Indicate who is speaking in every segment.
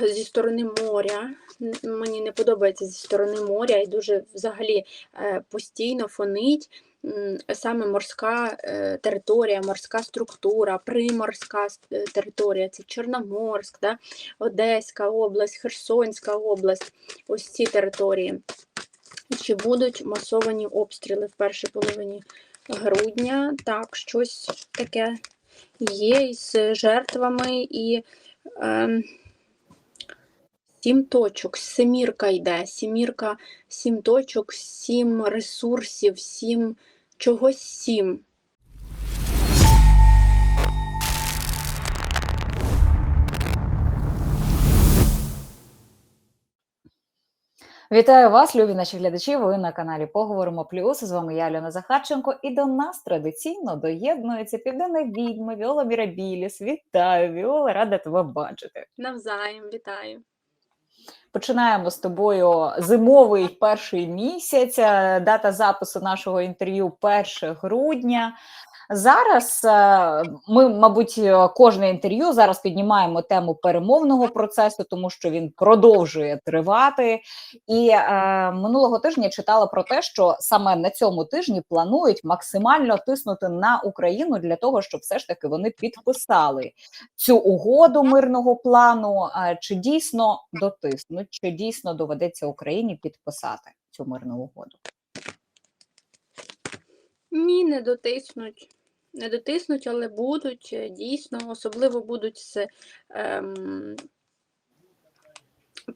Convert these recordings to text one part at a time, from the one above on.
Speaker 1: зі сторони моря. Мені не подобається зі сторони моря і дуже взагалі е, постійно фонить саме морська е, територія, морська структура, приморська е, територія, це Чорноморськ, да? Одеська область, Херсонська область, ось ці території. Чи будуть масовані обстріли в першій половині грудня? Так, щось таке є із жертвами і ем, сім точок, семірка йде, сімірка, сім точок, сім ресурсів, сім чогось сім.
Speaker 2: Вітаю вас, любі наші глядачі. Ви на каналі Поговоримо Плюс. З вами я, Альона Захарченко, і до нас традиційно доєднується південна відьма Віола Мірабіліс. Вітаю, Віола, рада тебе бачити.
Speaker 1: Навзаєм, вітаю.
Speaker 2: Починаємо з тобою зимовий перший місяць. Е, Дата запису нашого інтерв'ю 1 грудня. Зараз е, ми, мабуть, е, кожне інтерв'ю зараз піднімаємо тему перемовного процесу, тому що він продовжує тривати. І е, минулого тижня читала про те, що саме на цьому тижні планують максимально тиснути на Україну для того, щоб все ж таки вони підписали цю угоду мирного плану. Чи дійсно дотиснуть, чи дійсно доведеться Україні підписати цю мирну угоду?
Speaker 1: Ні, не дотиснуть. Не дотиснуть, але будуть е, дійсно, особливо будуть з ем,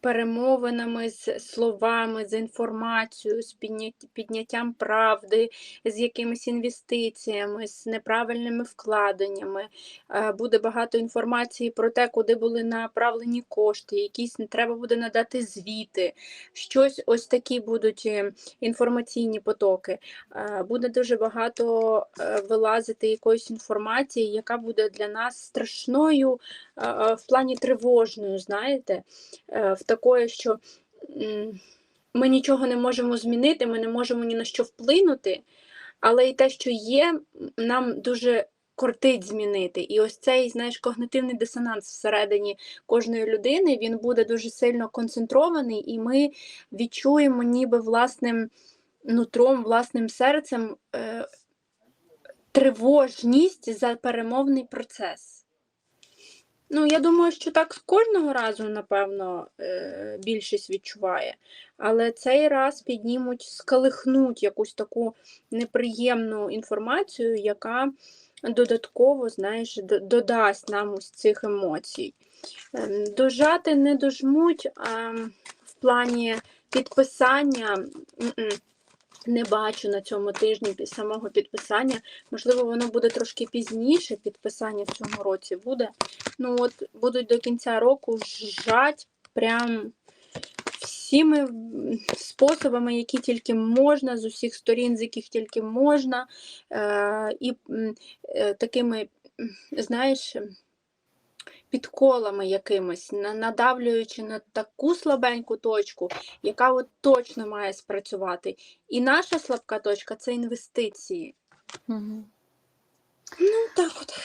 Speaker 1: перемовинами, з словами, з інформацією, з підняттям правди, з якимись інвестиціями, з неправильними вкладеннями. Е, Буде багато інформації про те, куди були направлені кошти, якісь не треба буде надати звіти. Щось ось такі будуть е, інформаційні потоки. Е, Буде дуже багато вилазити якоїсь інформації, яка буде для нас страшною в плані тривожною, знаєте, в такої, що ми нічого не можемо змінити, ми не можемо ні на що вплинути, але і те, що є, нам дуже кортить змінити. І ось цей, знаєш, когнитивний дисонанс всередині кожної людини, він буде дуже сильно концентрований, і ми відчуємо ніби власним нутром, власним серцем е, тривожність за перемовний процес. Ну, я думаю, що так кожного разу, напевно, е, більшість відчуває. Але цей раз піднімуть, скалихнуть якусь таку неприємну інформацію, яка додатково, знаєш, додасть нам ось цих емоцій. Ем, Дожати не дожмуть а, в плані підписання. Не бачу на цьому тижні самого підписання. Можливо, воно буде трошки пізніше. Підписання в цьому році буде. Ну от будуть до кінця року жать прям всіми способами, які тільки можна, з усіх сторін, з яких тільки можна, е, і е, такими, знаєш, підколами якимось, надавлюючи на таку слабеньку точку, яка от точно має спрацювати. І наша слабка точка це інвестиції. Ну, так от.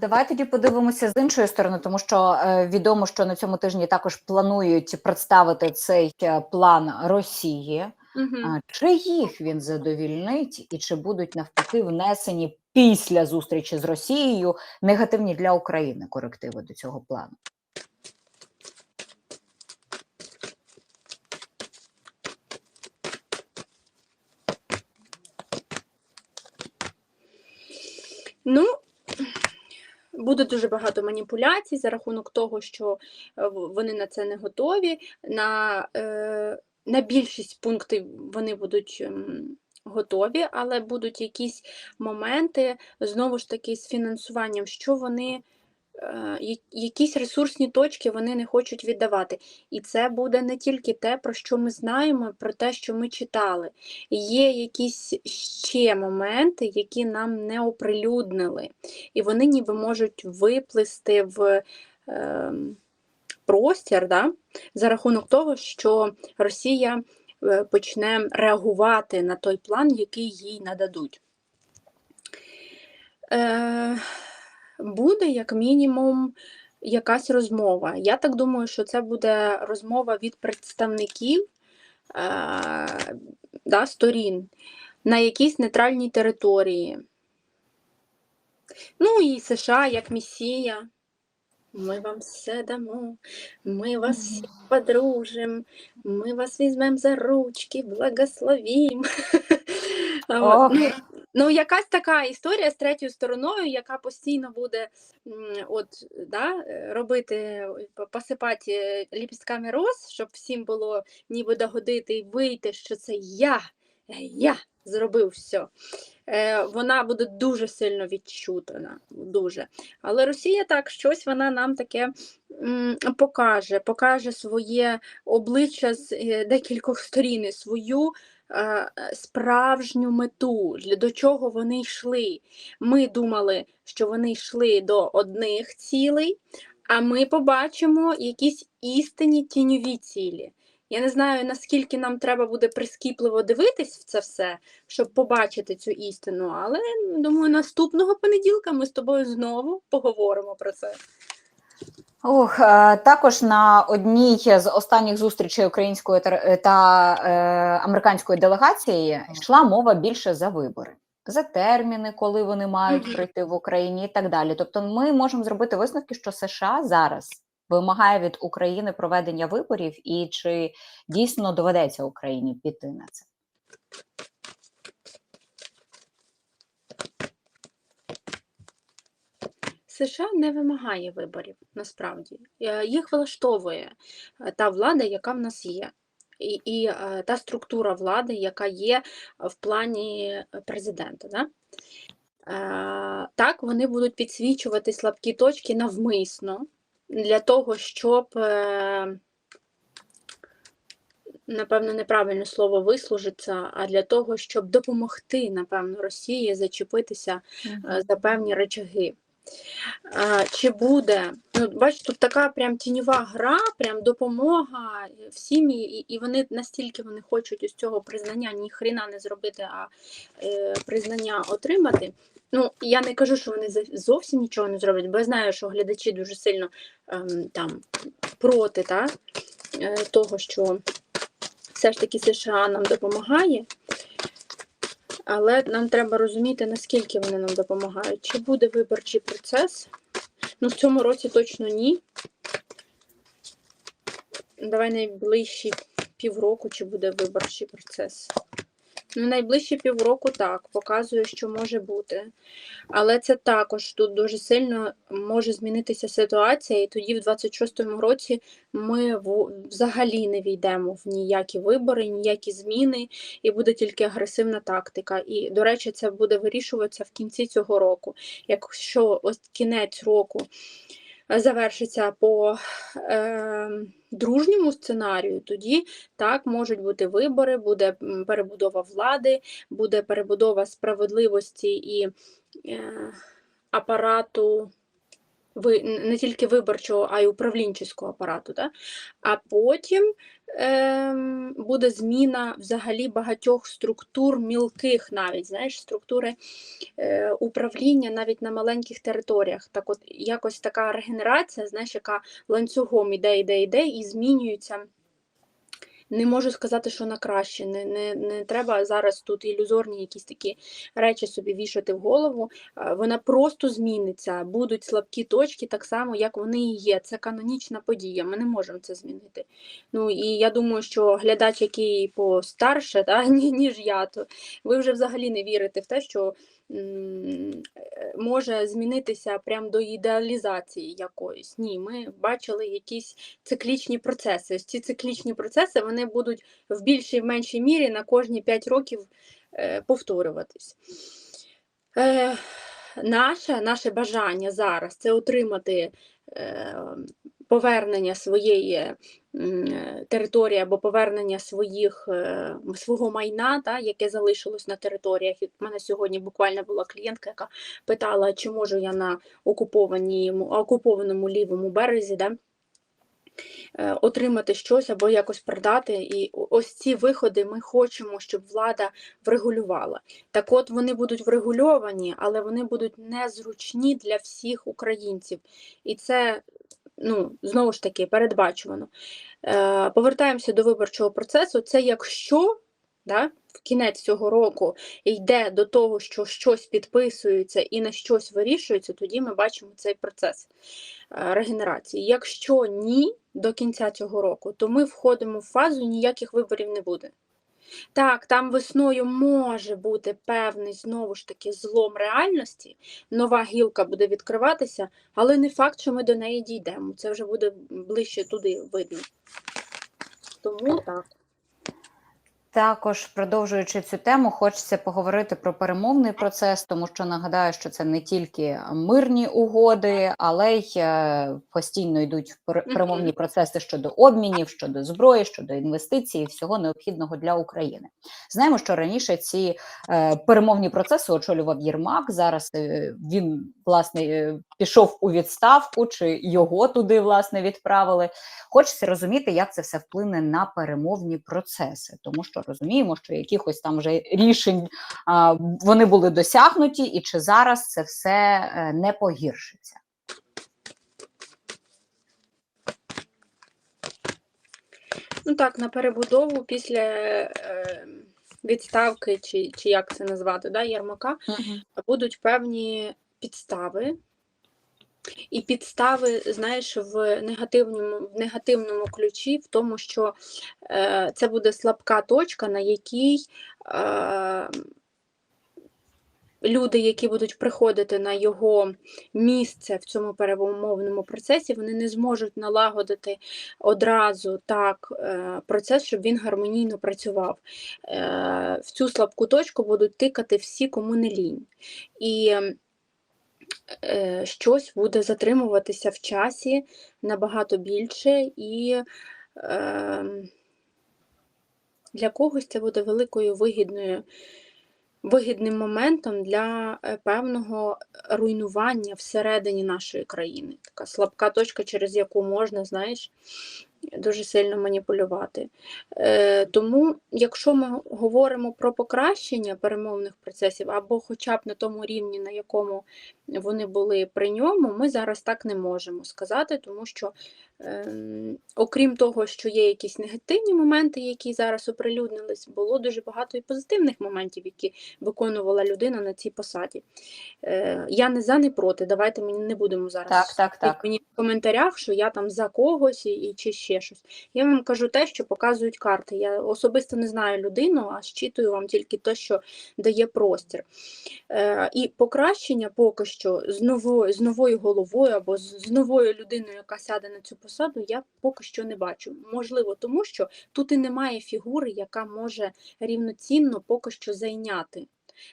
Speaker 2: Давай тоді подивимося з іншої сторони, тому що е, відомо, що на цьому тижні також планують представити цей е, план Росії.
Speaker 1: Угу.
Speaker 2: Чи їх він задовільнить, і чи будуть навпаки внесені після зустрічі з Росією негативні для України корективи до цього плану?
Speaker 1: Ну, буде дуже багато маніпуляцій за рахунок того, що е, вони на це не готові. На, е, на більшість пунктів вони будуть ем, готові, але будуть якісь моменти знову ж таки з фінансуванням, що вони. е, Якісь ресурсні точки вони не хочуть віддавати. І це буде не тільки те, про що ми знаємо, про те, що ми читали. Є якісь ще моменти, які нам не оприлюднили, і вони ніби можуть виплисти в е, простір да, за рахунок того, що Росія почне реагувати на той план, який їй нададуть. Е, буде як мінімум якась розмова. Я так думаю, що це буде розмова від представників е, да, сторін на якійсь нейтральній території. Ну і США як місія. Ми вам все дамо, ми вас всіх подружимо, ми вас візьмемо за ручки, благословім. А ну, ну, якась така історія з третьою стороною, яка постійно буде от, да, робити, посипати ліпістками роз, щоб всім було ніби догодити і вийти, що це я, я зробив все. Вона буде дуже сильно відчутана. Дуже. Але Росія так, щось вона нам таке покаже, покаже своє обличчя з е, декількох сторін, свою е, справжню мету, до чого вони йшли. Ми думали, що вони йшли до одних цілей, а ми побачимо якісь істинні тіньові цілі. Я не знаю, наскільки нам треба буде прискіпливо дивитись в це все, щоб побачити цю істину, але думаю, наступного понеділка ми з тобою знову поговоримо про це.
Speaker 2: Ох, е, також на одній з останніх зустрічей української та, е, та е, американської делегації йшла мова більше за вибори, за терміни, коли вони мають
Speaker 1: Мгм.
Speaker 2: пройти в Україні і так далі. Тобто, ми можемо зробити висновки, що США зараз вимагає від України проведення виборів, і чи дійсно доведеться Україні піти на це.
Speaker 1: США не вимагає виборів насправді. Е, Їх влаштовує е, та влада, яка в нас є, і, і е, та структура влади, яка є в плані президента. Да? Так, вони будуть підсвічувати слабкі точки навмисно для того, щоб, е, напевно, неправильне слово вислужиться, а для того, щоб допомогти, напевно, Росії зачепитися е, за певні речаги. Чи буде, ну, бачиш, тут така прям тіньова гра, прям допомога всім, і, і вони настільки вони хочуть із цього признання ні хрена не зробити, а е, признання отримати. Ну, я не кажу, що вони зовсім нічого не зроблять, бо я знаю, що глядачі дуже сильно ем, там проти та, е, того, що все ж таки США нам допомагає. Але нам треба розуміти, наскільки вони нам допомагають. Чи буде виборчий процес? Ну, в цьому році точно ні. Давай найближчі півроку, чи буде виборчий процес. Ну, найближчі півроку так, показує, що може бути. Але це також тут дуже сильно може змінитися ситуація, і тоді, в 26-му році, ми взагалі не війдемо в ніякі вибори, ніякі зміни, і буде тільки агресивна тактика. І, до речі, це буде вирішуватися в кінці цього року. Якщо ось кінець року завершиться по е, дружньому сценарію, тоді так можуть бути вибори, буде перебудова влади, буде перебудова справедливості і е, апарату. Ви не тільки виборчого, а й управлінчого апарату, да? а потім ем, буде зміна взагалі багатьох структур мілких, навіть знаєш, структури е, управління навіть на маленьких територіях. Так, от якось така регенерація, знаєш, яка ланцюгом іде, іде, іде і змінюється. Не можу сказати, що на краще. Не, не, не треба зараз тут ілюзорні якісь такі речі собі вішати в голову. Вона просто зміниться. Будуть слабкі точки, так само, як вони і є. Це канонічна подія. Ми не можемо це змінити. Ну і я думаю, що глядач, який постарше, та, ні- ніж я, то ви вже взагалі не вірите в те, що е, може змінитися прямо до ідеалізації якоїсь. Ні, ми бачили якісь циклічні процеси. Ось ці циклічні процеси вони будуть в більшій в меншій мірі на кожні 5 років е, повторюватись. Наше, наше бажання зараз це отримати е, повернення своєї території або повернення своїх, е, свого майна, та, яке залишилось на територіях. І в мене сьогодні буквально була клієнтка, яка питала, чи можу я на окупованому лівому березі. Да, отримати щось або якось продати. І ось ці виходи ми хочемо, щоб влада врегулювала. Так от вони будуть врегульовані, але вони будуть незручні для всіх українців. І це ну, знову ж таки передбачувано. Е, повертаємося до виборчого процесу. Це якщо да, в кінець цього року йде до того, що щось підписується і на щось вирішується, тоді ми бачимо цей процес е, регенерації. Якщо ні до кінця цього року, то ми входимо в фазу ніяких виборів не буде. Так, там весною може бути певний знову ж таки злом реальності, нова гілка буде відкриватися, але не факт, що ми до неї дійдемо. Це вже буде ближче туди видно. Тому так.
Speaker 2: Також продовжуючи цю тему, хочеться поговорити про перемовний процес, тому що нагадаю, що це не тільки мирні угоди, але й е, постійно йдуть пер- перемовні процеси щодо обмінів, щодо зброї, щодо інвестицій, і всього необхідного для України. Знаємо, що раніше ці е, перемовні процеси очолював Єрмак. Зараз е, він власне пішов у відставку, чи його туди власне відправили. Хочеться розуміти, як це все вплине на перемовні процеси, тому що розуміємо, що якихось там вже рішень а, вони були досягнуті, і чи зараз це все е, не погіршиться.
Speaker 1: Ну так, на перебудову після е, відставки, чи, чи як це назвати, да, Єрмака, будуть певні підстави. І підстави, знаєш, в негативному, в негативному ключі, в тому, що е, це буде слабка точка, на якій е, люди, які будуть приходити на його місце в цьому перемовному процесі, вони не зможуть налагодити одразу так е, процес, щоб він гармонійно працював. Е, В цю слабку точку будуть тикати всі, кому не лінь. І щось буде затримуватися в часі набагато більше, і е, для когось це буде великою вигідною. Вигідним моментом для е, певного руйнування всередині нашої країни. Така слабка точка, через яку можна, знаєш, дуже сильно маніпулювати. Е, тому, якщо ми говоримо про покращення перемовних процесів, або хоча б на тому рівні, на якому вони були при ньому, ми зараз так не можемо сказати, тому що, ем, окрім того, що є якісь негативні моменти, які зараз оприлюднились, було дуже багато і позитивних моментів, які виконувала людина на цій посаді. Е, я не за, не проти. Давайте ми не будемо зараз
Speaker 2: Так, так, так.
Speaker 1: мені в коментарях, що я там за когось і, і чи ще щось. Я вам кажу те, що показують карти. Я особисто не знаю людину, а щитую вам тільки те, що дає простір. Е, і покращення поки що з новою, з новою головою або з, новою людиною, яка сяде на цю посаду, я поки що не бачу. Можливо, тому що тут і немає фігури, яка може рівноцінно поки що зайняти.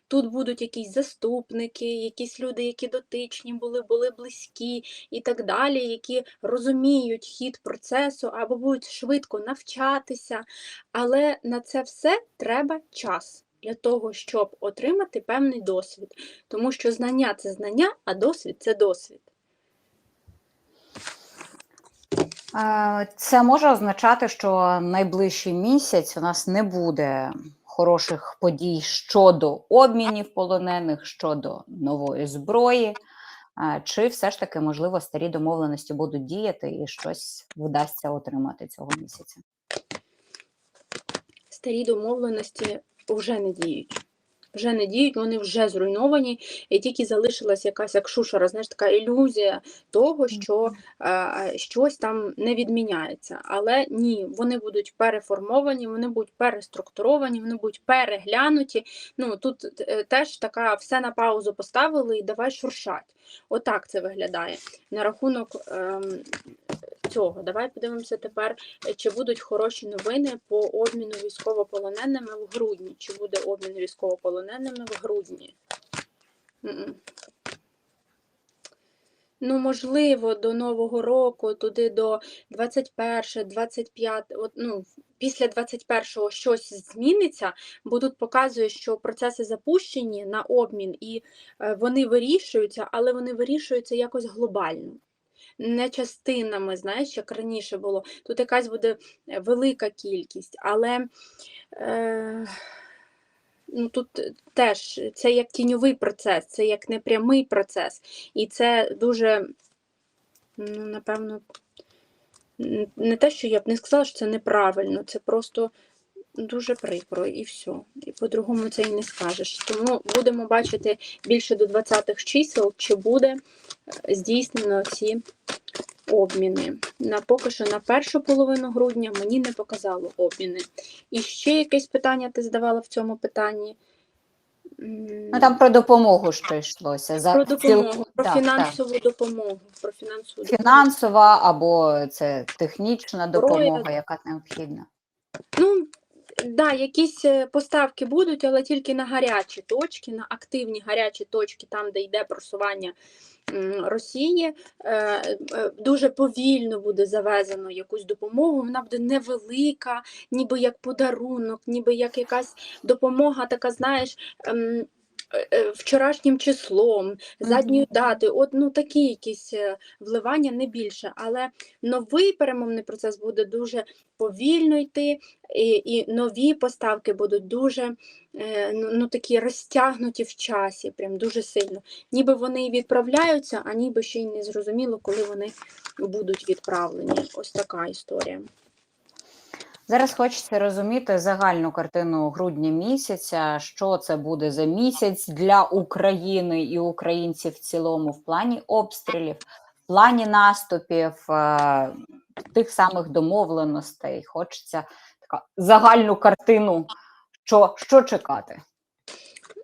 Speaker 1: Тут будуть якісь заступники, якісь люди, які дотичні були, були близькі і так далі, які розуміють хід процесу або будуть швидко навчатися. Але на це все треба час для того, щоб отримати певний досвід. Тому що знання це знання, а досвід це досвід.
Speaker 2: Це може означати, що найближчий місяць у нас не буде хороших подій щодо обмінів полонених, щодо нової зброї. Чи все ж таки, можливо, старі домовленості будуть діяти і щось вдасться отримати цього місяця?
Speaker 1: Старі домовленості вже не діють. Вже не діють, вони вже зруйновані, і тільки залишилась якась як шушера, знаєш, така ілюзія того, що е, щось там не відміняється. Але ні, вони будуть переформовані, вони будуть переструктуровані, вони будуть переглянуті. Ну тут е, теж така все на паузу поставили і давай шуршать. Отак це виглядає. На рахунок ем, цього, давай подивимося тепер, е, чи будуть хороші новини по обміну військовополоненими в грудні. Чи буде обмін військовополоненими в грудні? М-м. Ну, можливо, до Нового року, туди до 21, 25, от, ну, після 21-го щось зміниться, бо тут показує, що процеси запущені на обмін і е, вони вирішуються, але вони вирішуються якось глобально. Не частинами, знаєш, як раніше було. Тут якась буде е, велика кількість, але е, ну, тут теж це як тіньовий процес, це як непрямий процес. І це дуже, ну, напевно, не те, що я б не сказала, що це неправильно, це просто дуже прикро і все. І по-другому це і не скажеш. Тому будемо бачити більше до 20-х чисел, чи буде е, здійснено ці обміни. На поки що на першу половину грудня мені не показало обміни. І ще якесь питання ти задавала в цьому питанні.
Speaker 2: Ну там про допомогу ще йшлося. За
Speaker 1: про допомогу, про
Speaker 2: так, так.
Speaker 1: фінансову допомогу. Про фінансову допомогу.
Speaker 2: Фінансова або це технічна
Speaker 1: Зброя.
Speaker 2: допомога, яка необхідна.
Speaker 1: Ну, да, якісь е, поставки будуть, але тільки на гарячі точки, на активні гарячі точки, там, де йде просування Росії. Е, е, Дуже повільно буде завезено якусь допомогу. Вона буде невелика, ніби як подарунок, ніби як якась допомога, така, знаєш. Е, е, Вчорашнім числом, задньою датою, от ну такі якісь е, вливання не більше. Але новий перемовний процес буде дуже повільно йти, і, і нові поставки будуть дуже ну, ну, такі розтягнуті в часі, прям дуже сильно. Ніби вони відправляються, а ніби ще й не зрозуміло, коли вони будуть відправлені. Ось така історія.
Speaker 2: Зараз хочеться розуміти загальну картину грудня місяця, що це буде за місяць для України і українців в цілому в плані обстрілів, в плані наступів, е, тих самих домовленостей. Хочеться така загальну картину, що, що чекати.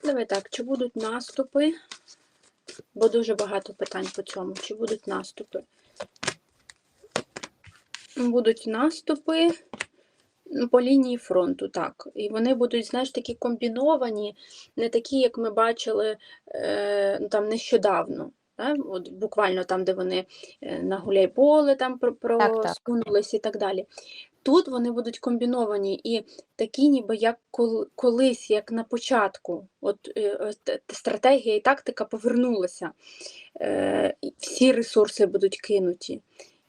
Speaker 1: Давай так, чи будуть наступи? Бо дуже багато питань по цьому. Чи будуть наступи? Будуть наступи по лінії фронту, так. І вони будуть, знаєш, такі комбіновані, не такі, як ми бачили е, ну, там нещодавно. Да? От буквально там, де вони е, на Гуляйполе там про,
Speaker 2: так.
Speaker 1: просунулись і так далі. Тут вони будуть комбіновані і такі, ніби як кол- колись, як на початку. От е, стратегія і тактика повернулася. Е, всі ресурси будуть кинуті.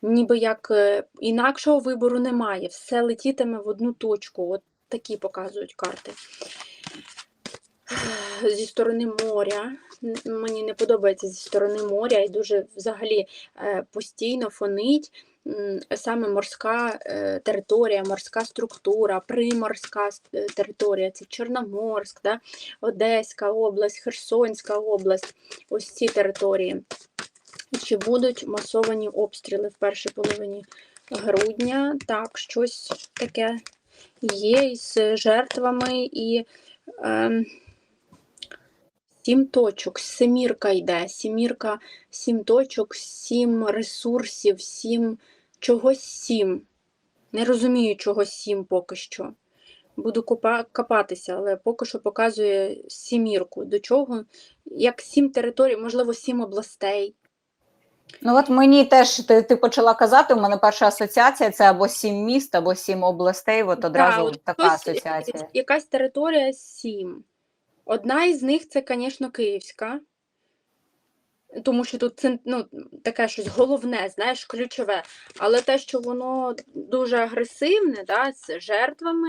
Speaker 1: Ніби як е, інакшого вибору немає, все летітиме в одну точку. От такі показують карти. Зі сторони моря. Мені не подобається зі сторони моря і дуже взагалі е, постійно фонить саме морська е, територія, морська структура, приморська територія, це Чорноморськ, да? Одеська область, Херсонська область, ось ці території. Чи будуть масовані обстріли в першій половині грудня? Так, щось таке є із жертвами і ем, сім точок, семірка йде, сімірка, сім точок, сім ресурсів, сім чогось сім. Не розумію, чого сім поки що. Буду копа- копатися, але поки що показує сімірку. До чого? Як сім територій, можливо, сім областей.
Speaker 2: Ну от мені теж ти, ти почала казати, у мене перша асоціація це або сім міст, або сім областей. От одразу
Speaker 1: Да, от
Speaker 2: така
Speaker 1: хтось-
Speaker 2: асоціація.
Speaker 1: Якась територія сім. Одна із них це, звісно, Київська. Тому що тут це ну, таке щось головне, знаєш, ключове. Але те, що воно дуже агресивне, да, з жертвами,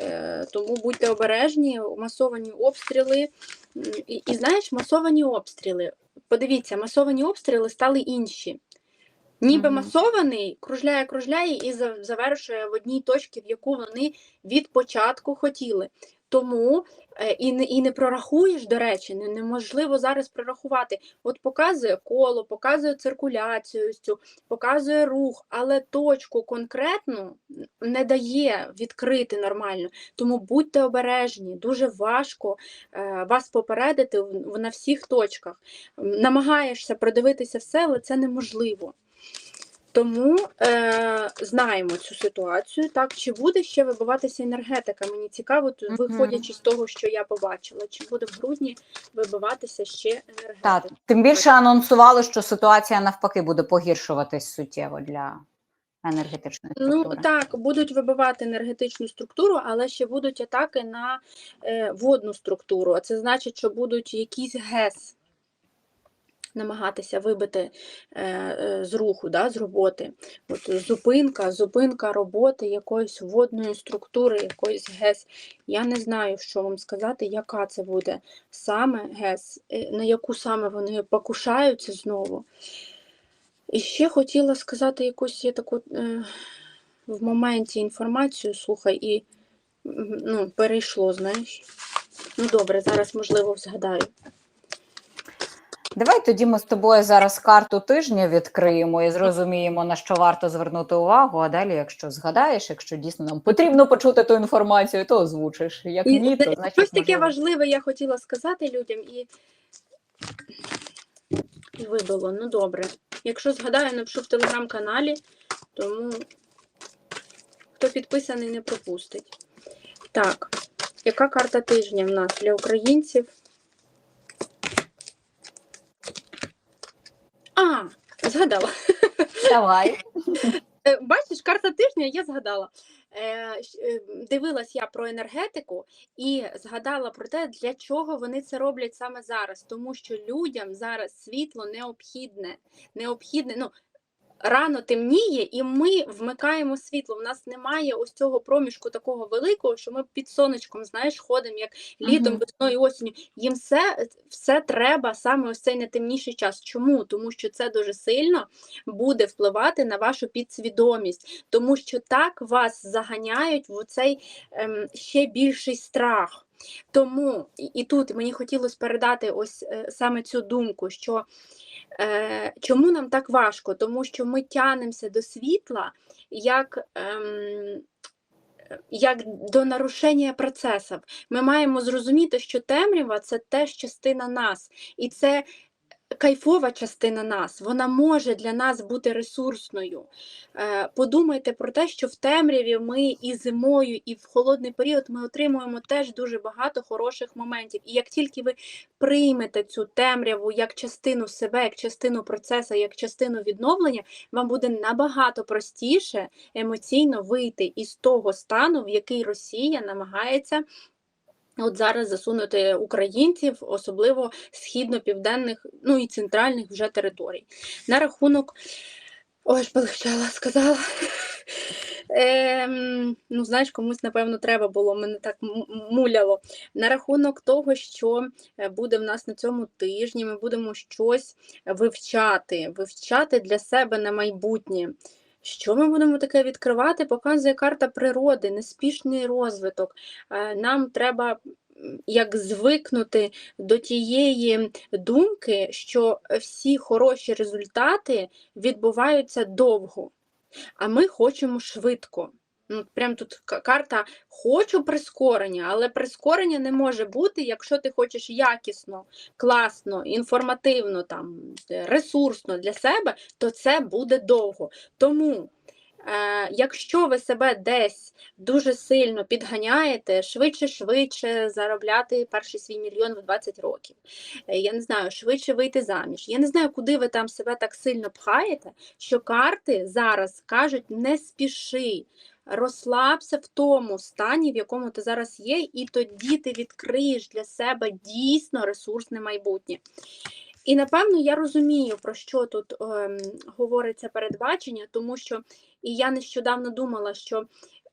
Speaker 1: е, тому будьте обережні, масовані обстріли. І, і знаєш, масовані обстріли. Подивіться, масовані обстріли стали інші. Ніби
Speaker 2: Мгм.
Speaker 1: масований кружляє, кружляє і завершує в одній точці, в яку вони від початку хотіли. Тому і не, і не прорахуєш, до речі, не, неможливо зараз прорахувати. От показує коло, показує циркуляцію, цю, показує рух, але точку конкретну не дає відкрити нормально. Тому будьте обережні, дуже важко е, вас попередити в- на всіх точках. Намагаєшся продивитися все, але це неможливо. Тому е, знаємо цю ситуацію. Так, чи буде ще вибиватися енергетика? Мені цікаво, тут, виходячи з того, що я побачила, чи буде в грудні вибиватися ще енергетика?
Speaker 2: Так, тим більше анонсували, що ситуація навпаки буде погіршуватись суттєво для енергетичної
Speaker 1: Ну так, будуть вибивати енергетичну структуру, але ще будуть атаки на е, водну структуру. А це значить, що будуть якісь ГЕС. Намагатися вибити е, е, з руху, да, з роботи. От зупинка, зупинка роботи якоїсь водної структури, якоїсь ГЕС. Я не знаю, що вам сказати, яка це буде саме ГЕС, е, на яку саме вони покушаються знову. І ще хотіла сказати якусь є таку в моменті інформацію, слухай, і ну, перейшло, знаєш. Ну добре, зараз можливо згадаю.
Speaker 2: Давай тоді ми з тобою зараз карту тижня відкриємо і зрозуміємо, на що варто звернути увагу. А далі, якщо згадаєш, якщо дійсно нам потрібно почути ту інформацію, то озвучиш. Як
Speaker 1: І
Speaker 2: ні, то значить
Speaker 1: Щось таке
Speaker 2: можливо.
Speaker 1: важливе я хотіла сказати людям і, вибило. Ну добре. Якщо згадаю, напишу в телеграм-каналі, тому хто підписаний, не пропустить. Так, яка карта тижня в нас для українців? А, згадала.
Speaker 2: Давай.
Speaker 1: Е, Бачиш, карта тижня я згадала. Е, е, Дивилась я про енергетику і згадала про те, для чого вони це роблять саме зараз. Тому що людям зараз світло необхідне. необхідне ну, рано темніє, і ми вмикаємо світло. У нас немає ось цього проміжку такого великого, що ми під сонечком, знаєш, ходимо як літом,
Speaker 2: Мгм.
Speaker 1: весною, осінню. Їм все, все треба саме ось цей найтемніший час. Чому? Тому що це дуже сильно буде впливати на вашу підсвідомість, тому що так вас заганяють в цей ем, ще більший страх. Тому і, тут мені хотілося передати ось е, саме цю думку, що чому нам так важко? Тому що ми тянемося до світла як. Ем, як до нарушення процесів. Ми маємо зрозуміти, що темрява це теж частина нас, і це кайфова частина нас, вона може для нас бути ресурсною. Е, Подумайте про те, що в темряві ми і зимою, і в холодний період ми отримуємо теж дуже багато хороших моментів. І як тільки ви приймете цю темряву як частину себе, як частину процесу, як частину відновлення, вам буде набагато простіше емоційно вийти із того стану, в який Росія намагається. От зараз засунути українців, особливо східно-південних, ну і центральних вже територій. На рахунок, ой, полегчала, сказала. Ем, ну, знаєш, комусь, напевно, треба було, мене так муляло. На рахунок того, що е, буде в нас на цьому тижні, ми будемо щось вивчати, вивчати для себе на майбутнє. Що ми будемо таке відкривати? Показує карта природи, неспішний розвиток. Е, Нам треба як звикнути до тієї думки, що всі хороші результати відбуваються довго, а ми хочемо швидко. Ну, прям тут карта хочу прискорення, але прискорення не може бути, якщо ти хочеш якісно, класно, інформативно, там, е, ресурсно для себе, то це буде довго. Тому, е, якщо ви себе десь дуже сильно підганяєте, швидше-швидше заробляти перший свій мільйон в 20 років, е, я не знаю, швидше вийти заміж. Я не знаю, куди ви там себе так сильно пхаєте, що карти зараз кажуть не спіши. Розслабся в тому стані, в якому ти зараз є, і тоді ти відкриєш для себе дійсно ресурсне майбутнє. І напевно я розумію, про що тут ем, говориться передбачення, тому що і я нещодавно думала, що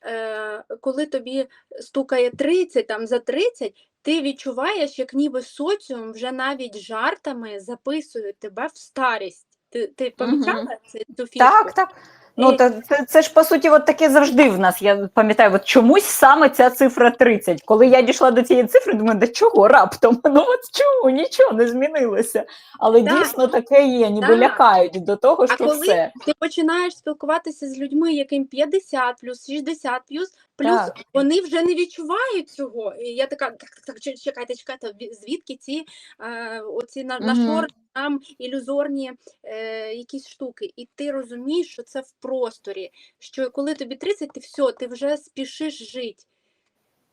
Speaker 1: е, коли тобі стукає 30, там за 30, ти відчуваєш, як ніби соціум вже навіть жартами записує тебе в старість. Ти, ти помічала це цю фішку?
Speaker 2: Так, так. Ну,
Speaker 1: І-
Speaker 2: то, це, це ж по суті, от таке завжди в нас. Я пам'ятаю, от чомусь саме ця цифра 30. Коли я дійшла до цієї цифри, думаю, до чого раптом? Ну от чому нічого не змінилося. Але
Speaker 1: Так.
Speaker 2: дійсно таке є, ніби
Speaker 1: Так.
Speaker 2: лякають до того,
Speaker 1: А
Speaker 2: що
Speaker 1: коли
Speaker 2: все.
Speaker 1: ти починаєш спілкуватися з людьми, яким 50 плюс, 60 плюс, плюс вони вже не відчувають цього. І я така, так, так, так, чекайте, чекайте, звідки ці е, оці на,
Speaker 2: Мгм.
Speaker 1: нашорні нам ілюзорні е, якісь штуки. І ти розумієш, що це в просторі, що коли тобі 30, ти все, ти вже спішиш жити.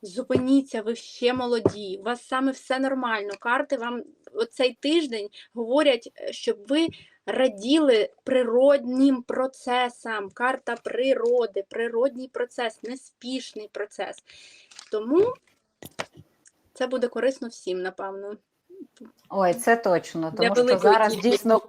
Speaker 1: Зупиніться, ви ще молоді, у вас саме все нормально. Карти вам оцей тиждень говорять, е, щоб ви раділи природнім процесам. Карта природи, природній процес, неспішний процес. Тому це буде корисно всім, напевно.
Speaker 2: Ой, це точно,
Speaker 1: Для
Speaker 2: тому що зараз дійсно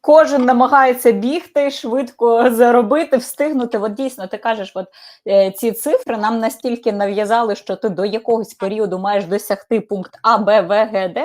Speaker 2: кожен намагається бігти, швидко заробити, встигнути. От дійсно, ти кажеш, от е, ці цифри нам настільки нав'язали, що ти до якогось періоду маєш досягти пункт А, Б, В, Г, Д.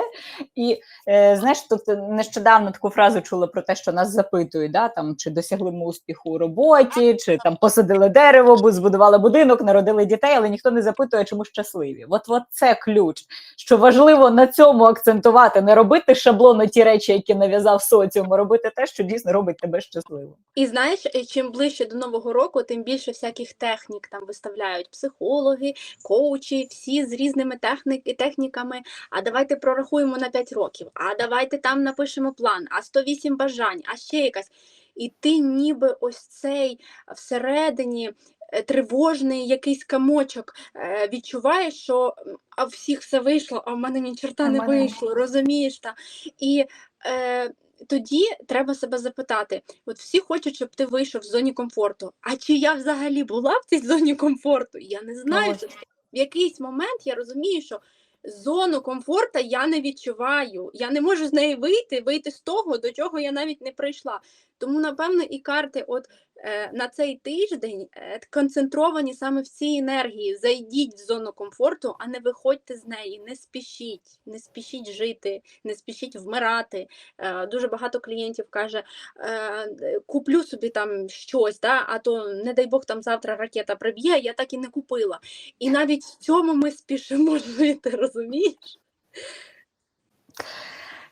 Speaker 2: І е, знаєш, тут нещодавно таку фразу чула про те, що нас запитують, да, там, чи досягли ми успіху у роботі, чи там посадили дерево, бу- збудували будинок, народили дітей, але ніхто не запитує, чому щасливі. От, от це ключ що важливо на цьому акцентувати, не робити шаблону ті речі, які нав'язав соціум, робити те, що дійсно робить тебе щасливим.
Speaker 1: І знаєш, е, чим ближче до нового року, тим більше всяких технік там виставляють психологи, коучі, всі з різними технік, техніками. А давайте прорахуємо на 5 років. А давайте там напишемо план, а 108 бажань, а ще якась. І ти ніби ось цей всередині е, тривожний якийсь камочок е, відчуваєш, що а всіх все вийшло, а в мене ні чорта не вийшло, розумієш? Та? І е, тоді треба себе запитати: от всі хочуть, щоб ти вийшов з зоні комфорту. А чи я взагалі була в цій зоні комфорту? Я не знаю. що В якийсь момент я розумію, що зону комфорту я не відчуваю. Я не можу з неї вийти, вийти з того, до чого я навіть не прийшла. Тому, напевно, і карти, от е, на цей тиждень е, концентровані саме в цій енергії. Зайдіть в зону комфорту, а не виходьте з неї, не спішіть, не спішіть жити, не спішіть вмирати. Е, дуже багато клієнтів каже: е, куплю собі там щось, да, а то, не дай Бог, там завтра ракета приб'є, я так і не купила. І навіть в цьому ми спішимо жити, розумієш?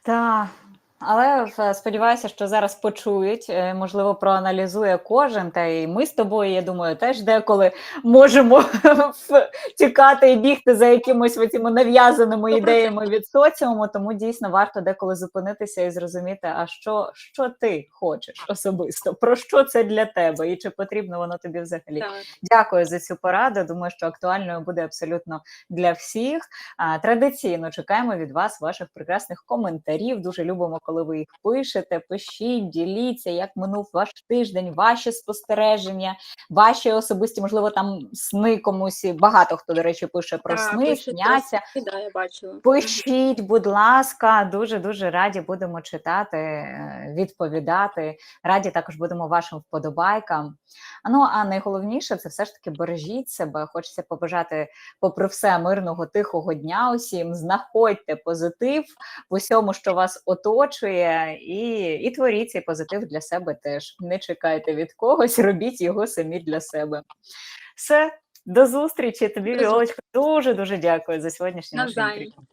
Speaker 2: Так. Але е, сподіваюся, що зараз почують, е, можливо, проаналізує кожен. Та і ми з тобою, я думаю, теж деколи можемо тікати і бігти за якимось цими нав'язаними ідеями від соціуму. Тому дійсно варто деколи зупинитися і зрозуміти, а що, що ти хочеш особисто, про що це для тебе, і чи потрібно воно тобі взагалі.
Speaker 1: Так.
Speaker 2: Дякую за цю пораду. Думаю, що актуальною буде абсолютно для всіх. Традиційно чекаємо від вас ваших прекрасних коментарів. Дуже любимо, коли ви їх пишете. Пишіть, діліться, як минув ваш тиждень, ваші спостереження, ваші особисті, можливо, там сни комусь. Багато хто, до речі, пише про
Speaker 1: Так,
Speaker 2: сни, сняться.
Speaker 1: сни, да, я бачила.
Speaker 2: Пишіть, будь ласка, дуже дуже раді будемо читати, е, відповідати. Раді також будемо вашим вподобайкам. Ну а найголовніше це все ж таки бережіть себе. Хочеться побажати, попри все, мирного тихого дня усім. Знаходьте позитив в усьому, що вас оточує, і, і творіть цей позитив для себе теж. Не чекайте від когось, робіть його самі для себе. Все, до зустрічі. Тобі. Віолочка, дуже дуже дякую за
Speaker 1: Навзаєм.
Speaker 2: інтерв'ю.